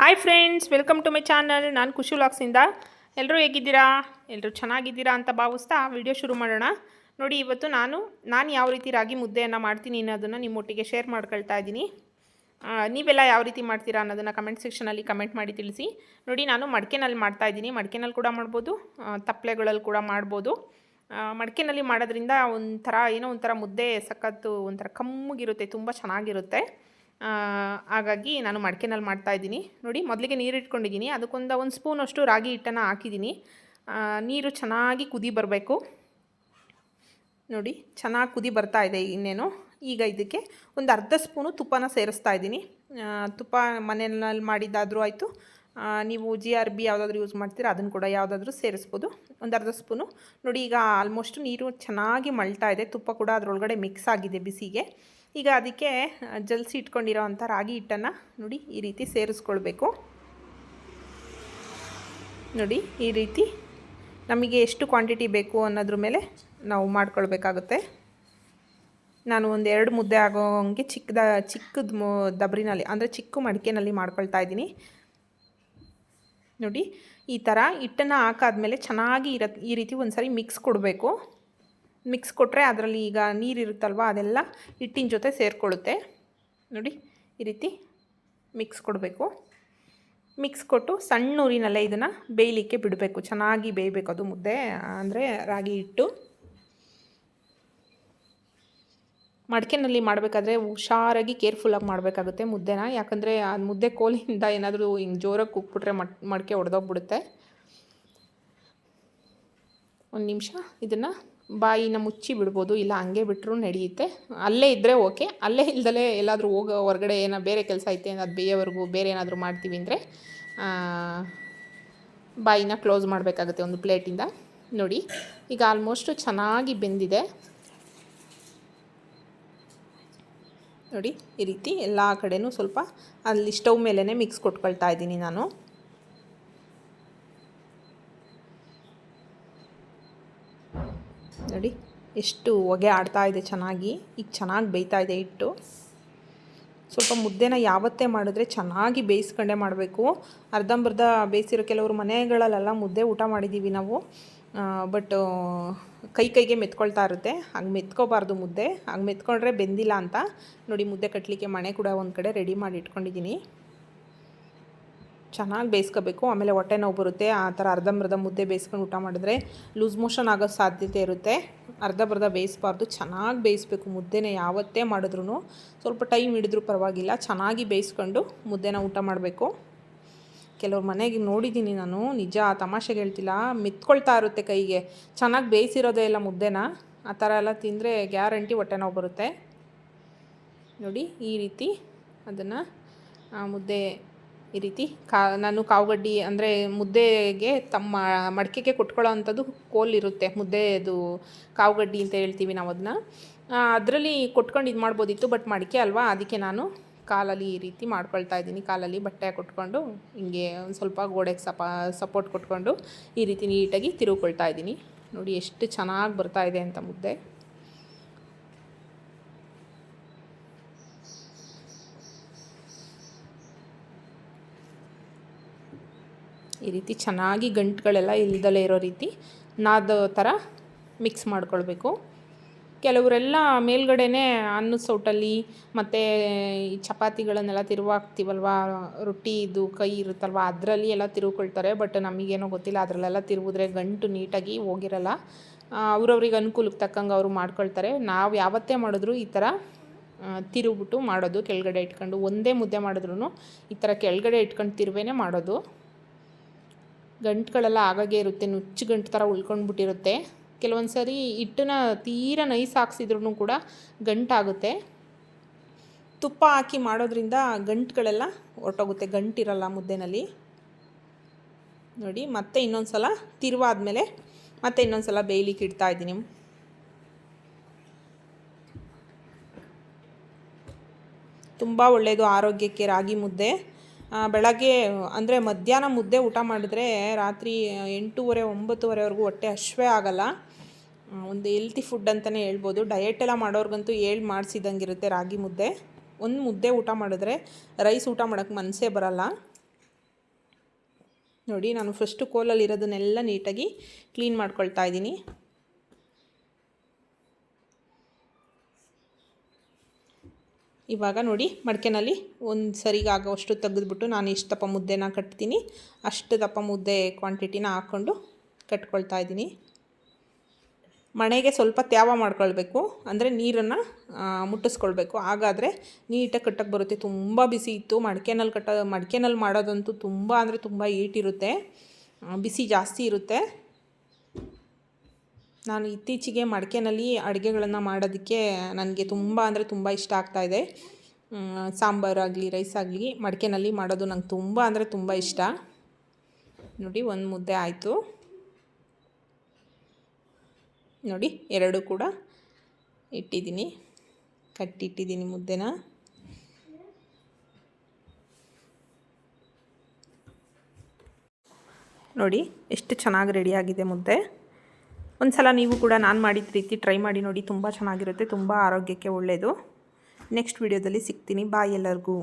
Hi friends welcome to my channel ನಾನು ಖುಷಿ ವ್ಲಾಗ್ಸಿಂದ ಎಲ್ಲರೂ ಹೇಗಿದ್ದೀರಾ? ಎಲ್ಲರೂ ಚೆನ್ನಾಗಿದ್ದೀರಾ ಅಂತ ಭಾವಿಸ್ತಾ ವಿಡಿಯೋ ಶುರು ಮಾಡೋಣ. ನೋಡಿ, ಇವತ್ತು ನಾನು ನಾನು ಯಾವ ರೀತಿ ರಾಗಿ ಮುದ್ದೆಯನ್ನು ಮಾಡ್ತೀನಿ ಅನ್ನೋದನ್ನು ನಿಮ್ಮೊಟ್ಟಿಗೆ ಶೇರ್ ಮಾಡ್ಕೊಳ್ತಾ ಇದ್ದೀನಿ. ನೀವೆಲ್ಲ ಯಾವ ರೀತಿ ಮಾಡ್ತೀರಾ ಅನ್ನೋದನ್ನು ಕಮೆಂಟ್ ಸೆಕ್ಷನಲ್ಲಿ ಕಮೆಂಟ್ ಮಾಡಿ ತಿಳಿಸಿ. ನೋಡಿ, ನಾನು ಮಡಿಕೆನಲ್ಲಿ ಮಾಡ್ತಾ ಇದ್ದೀನಿ. ಮಡಿಕೆನಲ್ಲಿ ಕೂಡ ಮಾಡ್ಬೋದು ತಪ್ಪಲೆಗಳಲ್ಲಿ ಕೂಡ ಮಾಡ್ಬೋದು. ಮಡಿಕೆನಲ್ಲಿ ಮಾಡೋದ್ರಿಂದ ಒಂಥರ, ಏನೋ ಒಂಥರ ಮುದ್ದೆ ಸಖತ್ತು ಒಂಥರ ಕಮ್ಮಗಿರುತ್ತೆ, ತುಂಬ ಚೆನ್ನಾಗಿರುತ್ತೆ. ಹಾಗಾಗಿ ನಾನು ಮಡಿಕೆನಲ್ಲಿ ಮಾಡ್ತಾ ಇದ್ದೀನಿ. ನೋಡಿ, ಮೊದಲಿಗೆ ನೀರು ಇಟ್ಕೊಂಡಿದ್ದೀನಿ. ಅದಕ್ಕೊಂದು ಒಂದು ಸ್ಪೂನಷ್ಟು ರಾಗಿ ಹಿಟ್ಟನ್ನು ಹಾಕಿದ್ದೀನಿ. ನೀರು ಚೆನ್ನಾಗಿ ಕುದಿ ಬರಬೇಕು. ನೋಡಿ, ಚೆನ್ನಾಗಿ ಕುದಿ ಬರ್ತಾ ಇದೆ ಇನ್ನೇನು. ಈಗ ಇದಕ್ಕೆ ಒಂದು ಅರ್ಧ ಸ್ಪೂನು ತುಪ್ಪನ ಸೇರಿಸ್ತಾ ಇದ್ದೀನಿ. ತುಪ್ಪ ಮನೆಯಲ್ಲಿ ಮಾಡಿದ್ದಾದರೂ ಆಯಿತು. ನೀವು ಜಿ ಆರ್ ಬಿ ಯಾವುದಾದ್ರೂ ಯೂಸ್ ಮಾಡ್ತೀರಾ, ಅದನ್ನು ಕೂಡ ಯಾವುದಾದ್ರೂ ಸೇರಿಸ್ಬೋದು. ಒಂದು ಅರ್ಧ ಸ್ಪೂನು ನೋಡಿ, ಈಗ ಆಲ್ಮೋಸ್ಟ್ ನೀರು ಚೆನ್ನಾಗಿ ಮಳ್ತಾ ಇದೆ. ತುಪ್ಪ ಕೂಡ ಅದರೊಳಗಡೆ ಮಿಕ್ಸ್ ಆಗಿದೆ ಬಿಸಿಗೆ. ಈಗ ಅದಕ್ಕೆ ಜಲ್ಸಿ ಇಟ್ಕೊಂಡಿರೋ ಅಂಥ ರಾಗಿ ಹಿಟ್ಟನ್ನು ನೋಡಿ ಈ ರೀತಿ ಸೇರಿಸ್ಕೊಳ್ಬೇಕು. ನೋಡಿ ಈ ರೀತಿ ನಮಗೆ ಎಷ್ಟು ಕ್ವಾಂಟಿಟಿ ಬೇಕು ಅನ್ನೋದ್ರ ಮೇಲೆ ನಾವು ಮಾಡ್ಕೊಳ್ಬೇಕಾಗುತ್ತೆ. ನಾನು ಒಂದು ಎರಡು ಮುದ್ದೆ ಆಗೋ ಹಂಗೆ ಚಿಕ್ಕದ ಚಿಕ್ಕದ ದಬ್ರಿನಲ್ಲಿ, ಅಂದರೆ ಚಿಕ್ಕ ಮಡಿಕೆನಲ್ಲಿ ಮಾಡ್ಕೊಳ್ತಾ ಇದ್ದೀನಿ. ನೋಡಿ ಈ ಥರ ಹಿಟ್ಟನ್ನು ಹಾಕಾದ್ಮೇಲೆ ಚೆನ್ನಾಗಿ ಇರ ಈ ರೀತಿ ಒಂದು ಸರಿ ಮಿಕ್ಸ್ ಕೊಡಬೇಕು. ಮಿಕ್ಸ್ ಕೊಟ್ಟರೆ ಅದರಲ್ಲಿ ಈಗ ನೀರಿರುತ್ತಲ್ವ ಅದೆಲ್ಲ ಹಿಟ್ಟಿನ ಜೊತೆ ಸೇರಿಕೊಳ್ಳುತ್ತೆ. ನೋಡಿ, ಈ ರೀತಿ ಮಿಕ್ಸ್ ಕೊಡಬೇಕು. ಮಿಕ್ಸ್ ಕೊಟ್ಟು ಸಣ್ಣ ಊರಿನಲ್ಲೇ ಇದನ್ನು ಬೇಯಲಿಕ್ಕೆ ಬಿಡಬೇಕು. ಚೆನ್ನಾಗಿ ಬೇಯಬೇಕು ಅದು ಮುದ್ದೆ, ಅಂದರೆ ರಾಗಿ ಹಿಟ್ಟು. ಮಡಿಕೆನಲ್ಲಿ ಮಾಡಬೇಕಾದ್ರೆ ಹುಷಾರಾಗಿ ಕೇರ್ಫುಲ್ಲಾಗಿ ಮಾಡಬೇಕಾಗುತ್ತೆ ಮುದ್ದೆನ. ಯಾಕಂದರೆ ಆ ಮುದ್ದೆ ಕೋಲಿಂದ ಏನಾದರೂ ಹಿಂಗೆ ಜೋರಾಗಿ ಕುಕ್ಬಿಟ್ರೆ ಮಡ್, ಮಡಿಕೆ ಒಡೆದೋಗ್ಬಿಡುತ್ತೆ. ಒಂದು ನಿಮಿಷ ಇದನ್ನು ಬಾಯಿನ ಮುಚ್ಚಿ ಬಿಡ್ಬೋದು, ಇಲ್ಲ ಹಂಗೆ ಬಿಟ್ಟರು ನಡೆಯುತ್ತೆ. ಅಲ್ಲೇ ಇದ್ದರೆ ಓಕೆ. ಅಲ್ಲೇ ಇಲ್ದಲೇ ಎಲ್ಲಾದರೂ ಹೋಗೋ ಹೊರಗಡೆ ಏನೋ ಬೇರೆ ಕೆಲಸ ಐತೆ, ಅದು ಬೇಯವರೆಗೂ ಬೇರೆ ಏನಾದರೂ ಮಾಡ್ತೀವಿ ಅಂದರೆ ಬಾಯಿನ ಕ್ಲೋಸ್ ಮಾಡಬೇಕಾಗುತ್ತೆ ಒಂದು ಪ್ಲೇಟಿಂದ. ನೋಡಿ, ಈಗ ಆಲ್ಮೋಸ್ಟು ಚೆನ್ನಾಗಿ ಬೆಂದಿದೆ. ನೋಡಿ, ಈ ರೀತಿ ಎಲ್ಲ ಕಡೆನೂ ಸ್ವಲ್ಪ ಅಲ್ಲಿ ಸ್ಟವ್ ಮೇಲೇ ಮಿಕ್ಸ್ ಕೊಟ್ಕೊಳ್ತಾ ಇದ್ದೀನಿ ನಾನು. ನೋಡಿ, ಎಷ್ಟು ಹೊಗೆ ಆಡ್ತಾ ಇದೆ ಚೆನ್ನಾಗಿ. ಈಗ ಚೆನ್ನಾಗಿ ಬೇಯ್ತಾ ಇದೆ ಹಿಟ್ಟು. ಸ್ವಲ್ಪ ಮುದ್ದೆನ ಯಾವತ್ತೇ ಮಾಡಿದ್ರೆ ಚೆನ್ನಾಗಿ ಬೇಯಿಸ್ಕೊಂಡೇ ಮಾಡಬೇಕು. ಅರ್ಧಂಬರ್ಧ ಬೇಯಿಸಿರೋ ಕೆಲವರು ಮನೆಗಳಲ್ಲೆಲ್ಲ ಮುದ್ದೆ ಊಟ ಮಾಡಿದ್ದೀವಿ ನಾವು. ಬಟ್ ಕೈ ಕೈಗೆ ಮೆತ್ಕೊಳ್ತಾ ಇರುತ್ತೆ. ಹಂಗೆ ಮೆತ್ಕೋಬಾರ್ದು ಮುದ್ದೆ. ಹಂಗೆ ಮೆತ್ಕೊಂಡ್ರೆ ಬೆಂದಿಲ್ಲ ಅಂತ. ನೋಡಿ, ಮುದ್ದೆ ಕಟ್ಟಲಿಕ್ಕೆ ಮಣೆ ಕೂಡ ಒಂದು ಕಡೆ ರೆಡಿ ಮಾಡಿ ಇಟ್ಕೊಂಡಿದ್ದೀನಿ ಚೆನ್ನಾಗಿ ಬೇಯಿಸ್ಕೋಬೇಕು. ಆಮೇಲೆ ಹೊಟ್ಟೆ ನೋವು ಬರುತ್ತೆ. ಆ ಥರ ಅರ್ಧಂಬರ್ಧ ಮುದ್ದೆ ಬೇಯಿಸ್ಕೊಂಡು ಊಟ ಮಾಡಿದ್ರೆ ಲೂಸ್ ಮೋಷನ್ ಆಗೋ ಸಾಧ್ಯತೆ ಇರುತ್ತೆ. ಅರ್ಧಂಬರ್ಧ ಬೇಯಿಸ್ಬಾರ್ದು. ಚೆನ್ನಾಗಿ ಬೇಯಿಸ್ಬೇಕು. ಮುದ್ದೆನ ಯಾವತ್ತೇ ಮಾಡಿದ್ರು ಸ್ವಲ್ಪ ಟೈಮ್ ಹಿಡಿದ್ರೂ ಪರವಾಗಿಲ್ಲ. ಚೆನ್ನಾಗಿ ಬೇಯಿಸ್ಕೊಂಡು ಮುದ್ದೆನ ಊಟ ಮಾಡಬೇಕು. ಕೆಲವ್ರು ಮನೆಗೆ ನೋಡಿದ್ದೀನಿ ನಾನು. ನಿಜ ತಮಾಷೆಗೆ ಹೇಳ್ತಿಲ್ಲ. ಮಿತ್ಕೊಳ್ತಾ ಇರುತ್ತೆ ಕೈಗೆ. ಚೆನ್ನಾಗಿ ಬೇಯಿಸಿರೋದೇ ಇಲ್ಲ ಮುದ್ದೆನ. ಆ ಥರ ಎಲ್ಲ ತಿಂದರೆ ಗ್ಯಾರಂಟಿ ಹೊಟ್ಟೆ ನೋವು ಬರುತ್ತೆ. ನೋಡಿ, ಈ ರೀತಿ ಅದನ್ನು ಮುದ್ದೆ ಈ ರೀತಿ ಕಾ, ನಾನು ಕಾವುಗಡ್ಡಿ ಅಂದರೆ ಮುದ್ದೆಗೆ ತಮ್ಮ ಮಡಿಕೆಗೆ ಕೊಟ್ಕೊಳ್ಳೋ ಅಂಥದ್ದು ಕೋಲ್ ಇರುತ್ತೆ ಮುದ್ದೆದು ಕಾವುಗಡ್ಡಿ ಅಂತ ಹೇಳ್ತೀವಿ ನಾವು ಅದನ್ನ ಅದರಲ್ಲಿ ಕೊಟ್ಕೊಂಡು ಇದು ಮಾಡ್ಬೋದಿತ್ತು, ಬಟ್ ಮಡಿಕೆ ಅಲ್ವಾ? ಅದಕ್ಕೆ ನಾನು ಕಾಲಲ್ಲಿ ಈ ರೀತಿ ಮಾಡ್ಕೊಳ್ತಾ ಇದ್ದೀನಿ. ಕಾಲಲ್ಲಿ ಬಟ್ಟೆ ಕೊಟ್ಕೊಂಡು, ಹಿಂಗೆ ಒಂದು ಸ್ವಲ್ಪ ಗೋಡೆಗೆ ಸಪ, ಸಪೋರ್ಟ್ ಕೊಟ್ಕೊಂಡು ಈ ರೀತಿ ನೀಟಾಗಿ ತಿರುಗಿಕೊಳ್ತಾ ಇದ್ದೀನಿ. ನೋಡಿ, ಎಷ್ಟು ಚೆನ್ನಾಗಿ ಬರ್ತಾ ಇದೆ ಅಂತ ಮುದ್ದೆ. ಈ ರೀತಿ ಚೆನ್ನಾಗಿ ಗಂಟುಗಳೆಲ್ಲ ಇಲ್ದಲೇ ಇರೋ ರೀತಿ ನಾದ ಥರ ಮಿಕ್ಸ್ ಮಾಡ್ಕೊಳ್ಬೇಕು. ಕೆಲವರೆಲ್ಲ ಮೇಲ್ಗಡೆನೇ ಅನ್ನದ ಸೌಟಲ್ಲಿ ಮತ್ತು ಈ ಚಪಾತಿಗಳನ್ನೆಲ್ಲ ತಿರುವಾಕ್ತೀವಲ್ವ, ರೊಟ್ಟಿ ಇದು ಕೈ ಇರುತ್ತಲ್ವ, ಅದರಲ್ಲಿ ಎಲ್ಲ ತಿರುವುಕೊಳ್ತಾರೆ ಬಟ್ ನಮಗೇನೋ ಗೊತ್ತಿಲ್ಲ, ಅದರಲ್ಲೆಲ್ಲ ತಿರುವಿದ್ರೆ ಗಂಟು ನೀಟಾಗಿ ಹೋಗಿರಲ್ಲ. ಅವ್ರವ್ರಿಗೆ ಅನುಕೂಲಕ್ಕೆ ತಕ್ಕಂಗೆ ಅವರು ಮಾಡ್ಕೊಳ್ತಾರೆ. ನಾವು ಯಾವತ್ತೇ ಮಾಡಿದ್ರು ಈ ಥರ ತಿರುಗ್ಬಿಟ್ಟು ಮಾಡೋದು, ಕೆಳಗಡೆ ಇಟ್ಕೊಂಡು, ಒಂದೇ ಮುದ್ದೆ ಮಾಡಿದ್ರು ಈ ಥರ ಕೆಳಗಡೆ ಇಟ್ಕೊಂಡು ತಿರುವೇನೆ ಮಾಡೋದು. ಗಂಟುಗಳೆಲ್ಲ ಆಗಾಗೆ ಇರುತ್ತೆ, ನುಚ್ಚು ಗಂಟು ಥರ ಉಳ್ಕೊಂಡ್ಬಿಟ್ಟಿರುತ್ತೆ. ಕೆಲವೊಂದು ಸರಿ ಹಿಟ್ಟನ್ನ ತೀರಾ ನೈಸ್ ಹಾಕ್ಸಿದ್ರೂ ಕೂಡ ಗಂಟಾಗುತ್ತೆ. ತುಪ್ಪ ಹಾಕಿ ಮಾಡೋದ್ರಿಂದ ಗಂಟುಗಳೆಲ್ಲ ಹೊರಟೋಗುತ್ತೆ, ಗಂಟಿರಲ್ಲ ಮುದ್ದೆನಲ್ಲಿ. ನೋಡಿ, ಮತ್ತೆ ಇನ್ನೊಂದು ಸಲ ತಿರುವಾದ್ಮೇಲೆ ಮತ್ತೆ ಇನ್ನೊಂದು ಸಲ ಬೇಯ್ಲಿಕ್ಕೆ ಇಡ್ತಾ ಇದ್ದೀನಿ. ತುಂಬ ಒಳ್ಳೆಯದು ಆರೋಗ್ಯಕ್ಕೆ ರಾಗಿ ಮುದ್ದೆ. ಬೆಳಗ್ಗೆ, ಅಂದರೆ ಮಧ್ಯಾಹ್ನ ಮುದ್ದೆ ಊಟ ಮಾಡಿದ್ರೆ ರಾತ್ರಿ ಎಂಟೂವರೆ ಒಂಬತ್ತುವರೆವರೆಗೂ ಹೊಟ್ಟೆ ಹಶ್ವೇ ಆಗಲ್ಲ. ಒಂದು ಹೆಲ್ತಿ ಫುಡ್ ಅಂತಲೇ ಹೇಳ್ಬೋದು. ಡಯಟ್ ಎಲ್ಲ ಮಾಡೋರ್ಗಂತೂ ಹೇಳಿ ಮಾಡಿಸಿದಂಗಿರುತ್ತೆ ರಾಗಿ ಮುದ್ದೆ. ಒಂದು ಮುದ್ದೆ ಊಟ ಮಾಡಿದ್ರೆ ರೈಸ್ ಊಟ ಮಾಡೋಕ್ಕೆ ಮನಸ್ಸೇ ಬರಲ್ಲ. ನೋಡಿ, ನಾನು ಫಸ್ಟು ಕೋಲಲ್ಲಿ ಇರೋದನ್ನೆಲ್ಲ ನೀಟಾಗಿ ಕ್ಲೀನ್ ಮಾಡ್ಕೊಳ್ತಾ ಇದ್ದೀನಿ. ಇವಾಗ ನೋಡಿ ಮಡಿಕೆನಲ್ಲಿ ಒಂದು ಸರಿಗೆ ಆಗೋವಷ್ಟು ತೆಗೆದುಬಿಟ್ಟು ನಾನು ಇಷ್ಟು ದಪ್ಪ ಮುದ್ದೆನ ಕಟ್ತೀನಿ. ಅಷ್ಟು ದಪ್ಪ ಮುದ್ದೆ ಕ್ವಾಂಟಿಟಿನ ಹಾಕ್ಕೊಂಡು ಕಟ್ಕೊಳ್ತಾ ಇದ್ದೀನಿ. ಮಣೆಗೆ ಸ್ವಲ್ಪ ತ್ಯಾವ ಮಾಡ್ಕೊಳ್ಬೇಕು. ಅಂದರೆ ನೀರನ್ನು ಮುಟ್ಟಿಸ್ಕೊಳ್ಬೇಕು. ಹಾಗಾದರೆ ನೀಟಾಗಿ ಕಟ್ಟಕ್ಕೆ ಬರುತ್ತೆ. ತುಂಬ ಬಿಸಿ ಇತ್ತು. ಮಡಿಕೆನಲ್ಲಿ ಕಟ್ಟ, ಮಡಿಕೆನಲ್ಲಿ ಮಾಡೋದಂತೂ ತುಂಬ ಅಂದರೆ ತುಂಬ ಈಟಿರುತ್ತೆ ಬಿಸಿ ಜಾಸ್ತಿ ಇರುತ್ತೆ. ನಾನು ಇತ್ತೀಚೆಗೆ ಮಡಿಕೆನಲ್ಲಿ ಅಡುಗೆಗಳನ್ನು ಮಾಡೋದಕ್ಕೆ ನನಗೆ ತುಂಬ ಅಂದರೆ ತುಂಬ ಇಷ್ಟ ಆಗ್ತಾ ಆಗ್ತಾಯಿದೆ ಸಾಂಬಾರಾಗಲಿ ರೈಸ್ ಆಗಲಿ ಮಡಿಕೆನಲ್ಲಿ ಮಾಡೋದು ನಂಗೆ ತುಂಬ ಅಂದರೆ ತುಂಬ ಇಷ್ಟ. ನೋಡಿ, ಒಂದು ಮುದ್ದೆ ಆಯಿತು. ನೋಡಿ, ಎರಡು ಕೂಡ ಇಟ್ಟಿದ್ದೀನಿ. ಕಟ್ಟಿಟ್ಟಿದ್ದೀನಿ ಮುದ್ದೆನ. ನೋಡಿ, ಎಷ್ಟು ಚೆನ್ನಾಗಿ ರೆಡಿಯಾಗಿದೆ ಮುದ್ದೆ. ಒಂದು ಸಲ ನೀವು ಕೂಡ ನಾನು ಮಾಡಿದ ರೀತಿ ಟ್ರೈ ಮಾಡಿ ನೋಡಿ, ತುಂಬ ಚೆನ್ನಾಗಿರುತ್ತೆ, ತುಂಬ ಆರೋಗ್ಯಕ್ಕೆ ಒಳ್ಳೆಯದು ನೆಕ್ಸ್ಟ್ ವಿಡಿಯೋದಲ್ಲಿ ಸಿಗ್ತೀನಿ. ಬಾಯ್ ಎಲ್ಲರಿಗೂ.